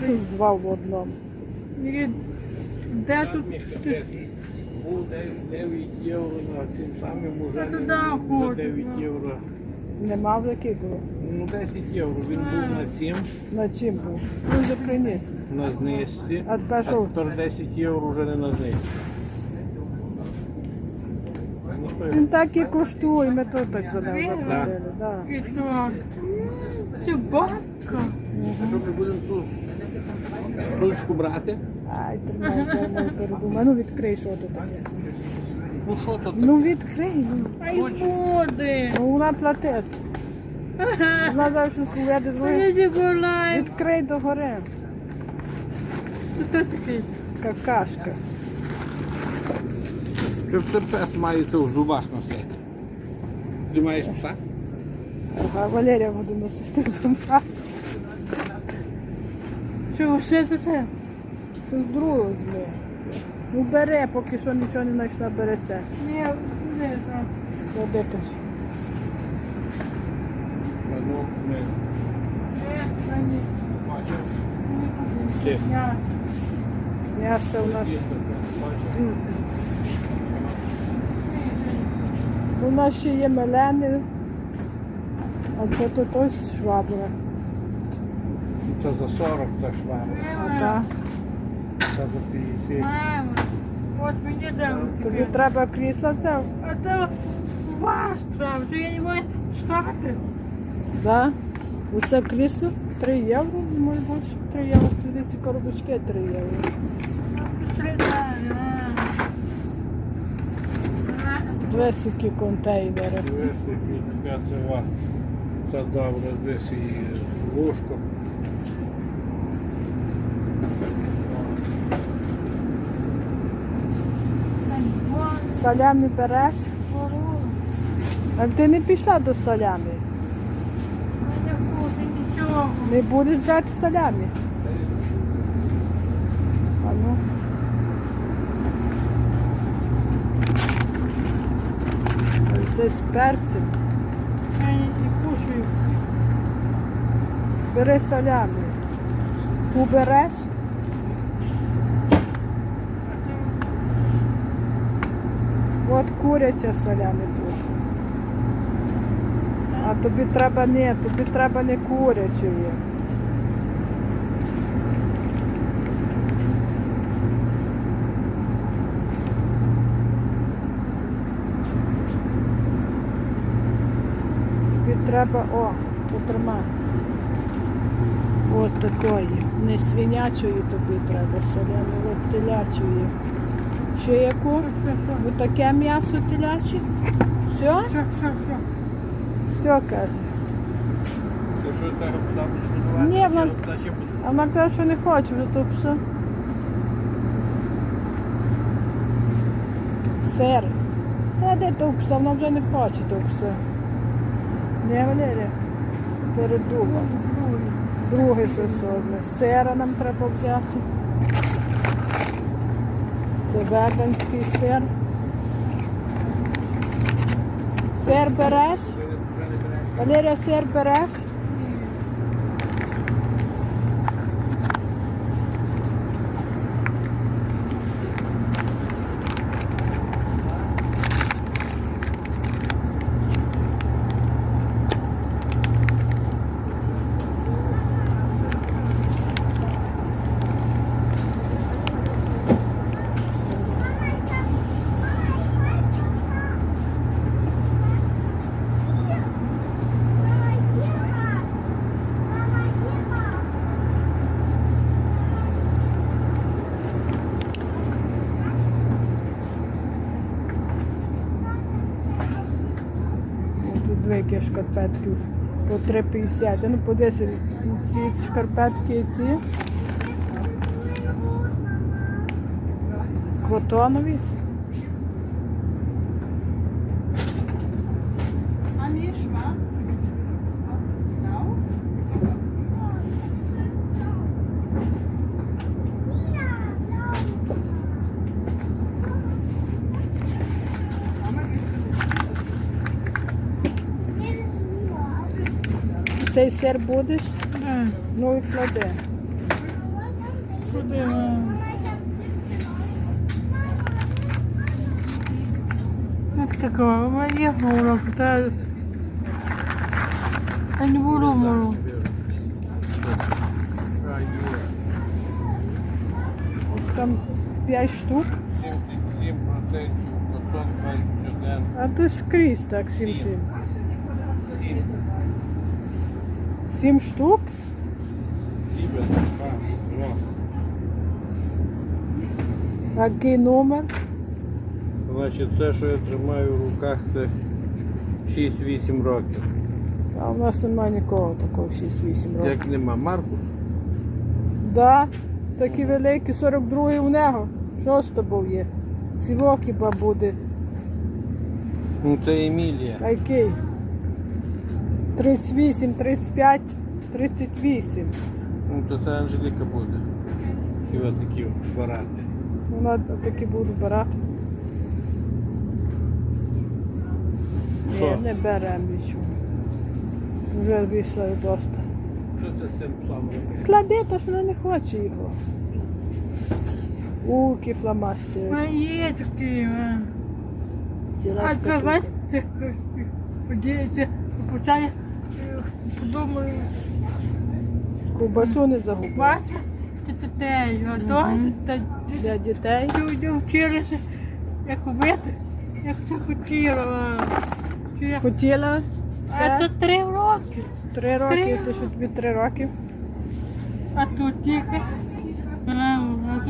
Та тут два в одному. Де тут? ти- 9 євро на цим самим уже Я туди за хочу, 9 да. євро. Нема в який було. Ну 10 євро він був на цим, На чим був? Він вже приніс. на знижці. А тепер що? тепер 10 євро вже не на знижці. Ну, то Він так і коштує, ми тут так за ним заплатили. Да. І так. Собака. Що ми будемо цю ручку брати? Ай, тримай, дай мою передумаю. Ну відкрий, що тут таке. Ну що то таке? Ну відкрий, ну. Ай буде. Ну вона платить. Вона зараз щось уведе Я двоє. зігулаю. Відкрий догори. Що це таке? Какашка. Що терпець має це в зубах носити? Ти маєш пса? Ага, Валерія буде носити дома. Що ще це це? Це з другого зми. Ну бере, поки що нічого не знайшла, бере це. Ні, не знаю. Ходи, каже. Ну, не. Ні. Я. М'ясо у нас. М. У нас ще є мелени. А це тут ось швабра. Це за 40 це А та. це за 50. Мамо. От мені дам. Тобі треба крісло це? А то ваш треба, що я не можу штати. Да. Оце крісло 3 євро, може бути 3 євро. Туди ці коробочки 3 євро. Дві сіки контейнери. Це це добре, десь і ложку. Салямі береш. А ти не пішла до. Нічого. Не будеш брати салямі. А ну. Це з перцем. Я не, кушаю. Бери салямі. Убереш. От куряча салямі тут. А тобі треба не, тобі треба не курячої. Тобі треба, о, потримай. От такої. Не свинячої тобі треба соляни, от телячої. Ще яку? Отаке м'ясо теляче. Все? Все, все, все. Все, каже. Ні. А вона каже, що не хоче, вже то все. Сир. А де то пса? Вона вже не хоче то пса. Не, Валерія? другом. Друге щось одне. Сера нам треба взяти. Це веганський сир. Сир береш? Валерія, сир береш? Тут шкарпетки по 3,50. Ну, по 10 ці шкарпетки ці. Котонові. Цей сир будеш? Да. Ну і клади. Куди? Ось такого, моє було, та... Я не буду молу. От Там 5 штук. 77% потом 21. А то скрізь так 7 7 штук? 7, 2, 2. А який номер? Значить, це, що я тримаю в руках, це 6-8 років. А у нас немає нікого такого 6-8 років. Як нема Маркус? Да, такі великі 42 у нього. Що з тобою є? Цівок хіба буде. Ну це Емілія. А який? 38, 35, 38. Ну то це Анжеліка буде. Хіба такі барати. Вона такі буду брати. Ні, Що? не беремо нічого. Вже вийшло і доста. Що це з цим псом робити? Клади, то ж вона не хоче його. Уки фломастери. А є такі, а. Ціла А шкатулка. давайте подіється, почає, подумаю, Ковбасу не загубив. Вася, ти дітей, а то та Для дітей. люди вчилися, як робити, як це хотіла. Чи як- Хотіла А це три роки, три роки, Три. то що тобі три роки. а тут тільки. А, а